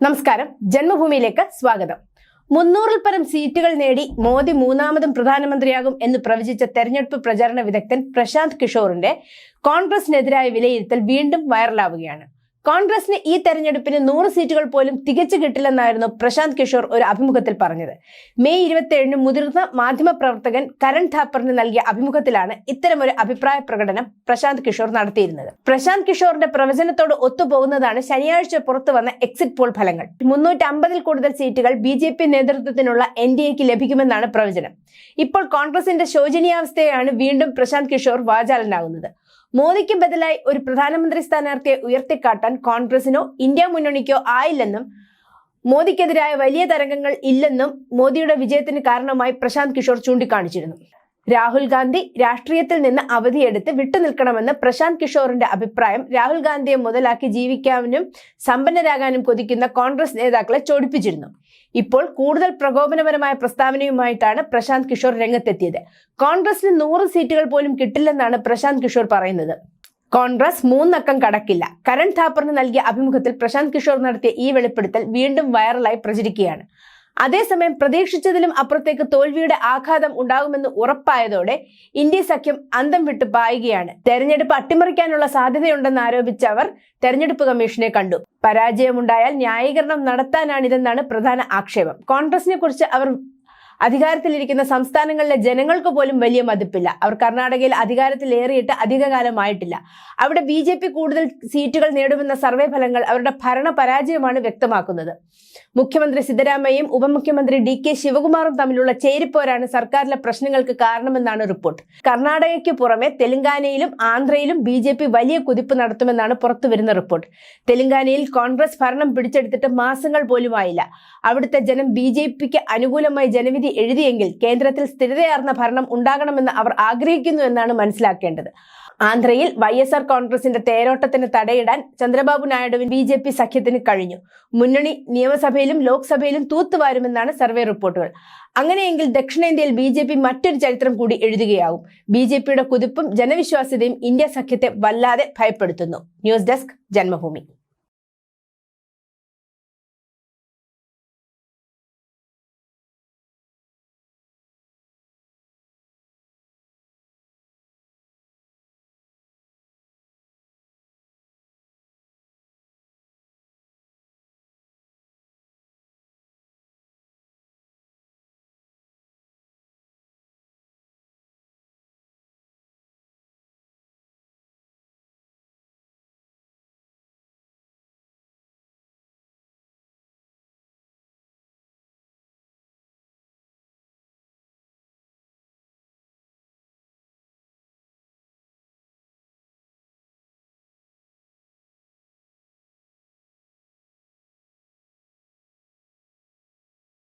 നമസ്കാരം. ജന്മഭൂമിയിലേക്ക് സ്വാഗതം. മുന്നൂറിൽ പരം സീറ്റുകൾ നേടി മോദി മൂന്നാമതും പ്രധാനമന്ത്രിയാകും എന്ന് പ്രവചിച്ച തെരഞ്ഞെടുപ്പ് പ്രചാരണ വിദഗ്ധൻ പ്രശാന്ത് കിഷോറിന്റെ കോൺഗ്രസിനെതിരായ വിലയിരുത്തൽ വീണ്ടും വൈറലാവുകയാണ്. കോൺഗ്രസിന് ഈ തെരഞ്ഞെടുപ്പിന് നൂറ് സീറ്റുകൾ പോലും തികച്ചു കിട്ടില്ലെന്നായിരുന്നു പ്രശാന്ത് കിഷോർ ഒരു അഭിമുഖത്തിൽ പറഞ്ഞത്. മെയ് ഇരുപത്തിയേഴിന് മുതിർന്ന മാധ്യമപ്രവർത്തകൻ കരൺ ഥാപ്പറിന് നൽകിയ അഭിമുഖത്തിലാണ് ഇത്തരമൊരു അഭിപ്രായ പ്രകടനം പ്രശാന്ത് കിഷോർ നടത്തിയിരുന്നത്. പ്രശാന്ത് കിഷോറിന്റെ പ്രവചനത്തോട് ഒത്തുപോകുന്നതാണ് ശനിയാഴ്ച പുറത്തു വന്ന എക്സിറ്റ് പോൾ ഫലങ്ങൾ. മുന്നൂറ്റി അമ്പതിൽ കൂടുതൽ സീറ്റുകൾ ബി ജെ പി നേതൃത്വത്തിനുള്ള എൻ ഡി എക്ക് ലഭിക്കുമെന്നാണ് പ്രവചനം. ഇപ്പോൾ കോൺഗ്രസിന്റെ ശോചനീയാവസ്ഥയാണ് വീണ്ടും പ്രശാന്ത് കിഷോർ വാചാലനാകുന്നത്. മോദിക്ക് ബദലായി ഒരു പ്രധാനമന്ത്രി സ്ഥാനാർത്ഥിയെ ഉയർത്തിക്കാട്ടാൻ കോൺഗ്രസിനോ ഇന്ത്യ മുന്നണിക്കോ ആയില്ലെന്നും മോദിക്കെതിരായ വലിയ തരംഗങ്ങൾ ഇല്ലെന്നും മോദിയുടെ വിജയത്തിന് കാരണമായി പ്രശാന്ത് കിഷോർ ചൂണ്ടിക്കാണിച്ചിരുന്നു. രാഹുൽ ഗാന്ധി രാഷ്ട്രീയത്തിൽ നിന്ന് അവധിയെടുത്ത് വിട്ടുനിൽക്കണമെന്ന് പ്രശാന്ത് കിഷോറിന്റെ അഭിപ്രായം രാഹുൽ ഗാന്ധിയെ മുതലാക്കി ജീവിക്കാനും സമ്പന്നരാകാനും കൊതിക്കുന്ന കോൺഗ്രസ് നേതാക്കളെ ചോടിപ്പിച്ചിരുന്നു. ഇപ്പോൾ കൂടുതൽ പ്രകോപനപരമായ പ്രസ്താവനയുമായിട്ടാണ് പ്രശാന്ത് കിഷോർ രംഗത്തെത്തിയത്. കോൺഗ്രസിന് നൂറ് സീറ്റുകൾ പോലും കിട്ടില്ലെന്നാണ് പ്രശാന്ത് കിഷോർ പറയുന്നത്. കോൺഗ്രസ് മൂന്നക്കം കടക്കില്ല. കരൺ ഥാപ്പറിന് നൽകിയ അഭിമുഖത്തിൽ പ്രശാന്ത് കിഷോർ നടത്തിയ ഈ വെളിപ്പെടുത്തൽ വീണ്ടും വൈറലായി പ്രചരിക്കുകയാണ്. അതേസമയം പ്രതീക്ഷിച്ചതിലും അപ്പുറത്തേക്ക് തോൽവിയുടെ ആഘാതം ഉണ്ടാകുമെന്ന് ഉറപ്പായതോടെ ഇന്ത്യ സഖ്യം അന്തം വിട്ടു പായുകയാണ്. തെരഞ്ഞെടുപ്പ് അട്ടിമറിക്കാനുള്ള സാധ്യതയുണ്ടെന്ന് ആരോപിച്ച അവർ തെരഞ്ഞെടുപ്പ് കമ്മീഷനെ കണ്ടു. പരാജയമുണ്ടായാൽ ന്യായീകരണം നടത്താനാണിതെന്നാണ് പ്രധാന ആക്ഷേപം. കോൺഗ്രസിനെ കുറിച്ച് അവർ അധികാരത്തിലിരിക്കുന്ന സംസ്ഥാനങ്ങളിലെ ജനങ്ങൾക്ക് പോലും വലിയ മതിപ്പില്ല. അവർ കർണാടകയിൽ അധികാരത്തിലേറിയിട്ട് അധികകാലമായിട്ടില്ല. അവിടെ ബി ജെ പി കൂടുതൽ സീറ്റുകൾ നേടുമെന്ന സർവേ ഫലങ്ങൾ അവരുടെ ഭരണ പരാജയമാണ് വ്യക്തമാക്കുന്നത്. മുഖ്യമന്ത്രി സിദ്ധരാമയ്യയും ഉപമുഖ്യമന്ത്രി ഡി കെ ശിവകുമാറും തമ്മിലുള്ള ചേരിപ്പോരാണ് സർക്കാരിലെ പ്രശ്നങ്ങൾക്ക് കാരണമെന്നാണ് റിപ്പോർട്ട്. കർണാടകയ്ക്ക് പുറമെ തെലങ്കാനയിലും ആന്ധ്രയിലും ബി വലിയ കുതിപ്പ് നടത്തുമെന്നാണ് പുറത്തുവരുന്ന റിപ്പോർട്ട്. തെലങ്കാനയിൽ കോൺഗ്രസ് ഭരണം പിടിച്ചെടുത്തിട്ട് മാസങ്ങൾ പോലുമായില്ല. അവിടുത്തെ ജനം ബി അനുകൂലമായി ജനവിധി എഴുതിയെങ്കിൽ കേന്ദ്രത്തിൽ സ്ഥിരതയാർന്ന ഭരണം ഉണ്ടാകണമെന്ന് അവർ ആഗ്രഹിക്കുന്നു എന്നാണ് മനസ്സിലാക്കേണ്ടത്. ആന്ധ്രയിൽ വൈ എസ് ആർ കോൺഗ്രസിന്റെ തേരോട്ടത്തിന് തടയിടാൻ ചന്ദ്രബാബു നായിഡുവിന് ബി ജെ പി സഖ്യത്തിന് കഴിഞ്ഞു. മുന്നണി നിയമസഭയിലും ലോക്സഭയിലും തൂത്തുവാരുമെന്നാണ് സർവേ റിപ്പോർട്ടുകൾ. അങ്ങനെയെങ്കിൽ ദക്ഷിണേന്ത്യയിൽ ബി ജെ പി മറ്റൊരു ചരിത്രം കൂടി എഴുതുകയാവും ബി ജെ പിയുടെ കുതിപ്പും ജനവിശ്വാസ്യതയും ഇന്ത്യ സഖ്യത്തെ വല്ലാതെ ഭയപ്പെടുത്തുന്നു. News desk Janmabhumi.